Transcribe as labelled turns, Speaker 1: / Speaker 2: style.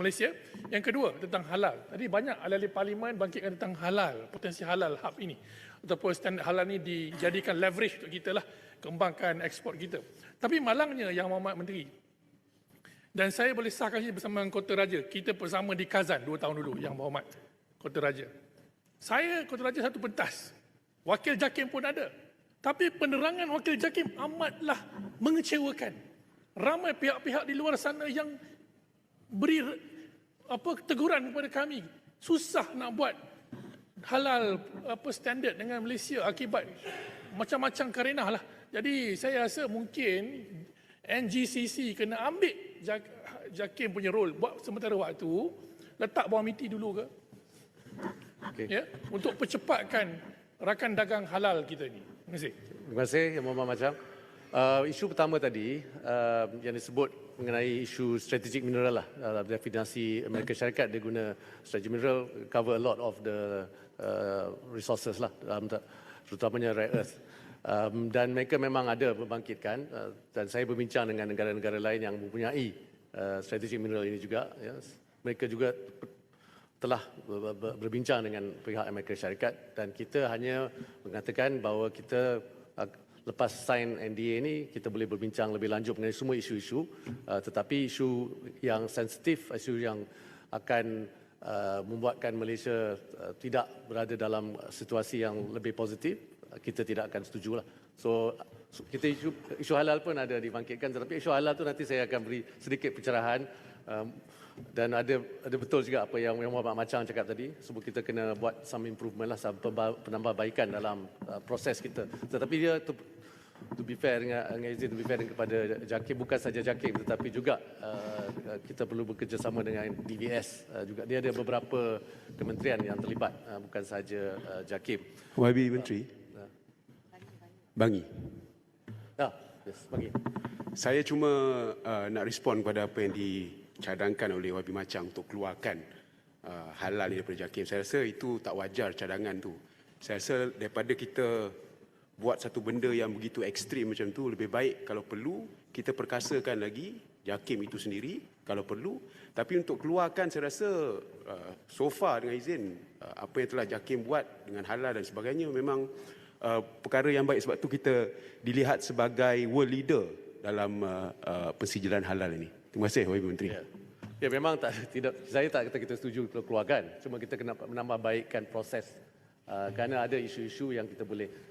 Speaker 1: Malaysia. Yang kedua tentang halal. Tadi banyak ahli-ahli parlimen bangkitkan tentang halal, potensi halal hub ini. Ataupun standard halal ini dijadikan leverage untuk kita lah kembangkan ekspor kita. Tapi malangnya Yang Mohd Menteri, dan saya boleh sahkan bersama dengan Kota Raja. Kita bersama di Kazan dua tahun dulu, Yang Berhormat Kota Raja. Saya Kota Raja satu pentas. Wakil JAKIM pun ada. Tapi penerangan Wakil JAKIM amatlah mengecewakan. Ramai pihak-pihak di luar sana yang beri apa teguran kepada kami. Susah nak buat halal apa standard dengan Malaysia akibat macam-macam karenah lah. Jadi saya rasa mungkin NGCC kena ambil Jak- JAKIM punya role buat sementara waktu letak bawah miti dulu ke
Speaker 2: Okey.
Speaker 1: ya untuk percepatkan rakan dagang halal kita ni. Terima kasih.
Speaker 2: Terima kasih Yang Muhammad Macam. Uh, isu pertama tadi uh, yang disebut mengenai isu strategic mineral lah. Dalam definisi Amerika Syarikat dia guna strategic mineral cover a lot of the uh, resources lah dalam terutamanya rare earth. Um, dan mereka memang ada membangkitkan uh, dan saya berbincang dengan negara-negara lain yang mempunyai uh, strategic mineral ini juga. Ya. Mereka juga telah ber- ber- berbincang dengan pihak Amerika Syarikat dan kita hanya mengatakan bahawa kita uh, lepas sign NDA ini kita boleh berbincang lebih lanjut mengenai semua isu-isu. Uh, tetapi isu yang sensitif isu yang akan uh, membuatkan Malaysia uh, tidak berada dalam situasi yang lebih positif uh, kita tidak akan setujulah so kita isu, isu halal pun ada dibangkitkan. Tetapi isu halal tu nanti saya akan beri sedikit pencerahan um, dan ada ada betul juga apa yang yang Muhammad Macang cakap tadi. Sebab kita kena buat some improvement lah some penambahbaikan dalam uh, proses kita. Tetapi dia to, to be fair dengan dengan izin to be fair dengan kepada JAKIM bukan saja JAKIM tetapi juga uh, kita perlu bekerjasama dengan DVS uh, juga. Dia ada beberapa kementerian yang terlibat uh, bukan saja uh, JAKIM
Speaker 3: YB Menteri. Bangi.
Speaker 2: ya yes bagi
Speaker 3: Saya cuma uh, nak respon kepada apa yang dicadangkan oleh YB Macang untuk keluarkan uh, halal daripada JAKIM. Saya rasa itu tak wajar cadangan tu. Saya rasa daripada kita buat satu benda yang begitu ekstrim macam tu, lebih baik kalau perlu kita perkasakan lagi JAKIM itu sendiri kalau perlu. Tapi untuk keluarkan saya rasa uh, so far dengan izin uh, apa yang telah JAKIM buat dengan halal dan sebagainya memang uh, perkara yang baik sebab tu kita dilihat sebagai world leader dalam uh, uh, pensijilan halal ini. Terima kasih YB Menteri.
Speaker 2: Ya. Ya memang tak tidak saya tak kata kita setuju keluarkan. Cuma kita kena menambah baikkan proses uh, kerana ada isu-isu yang kita boleh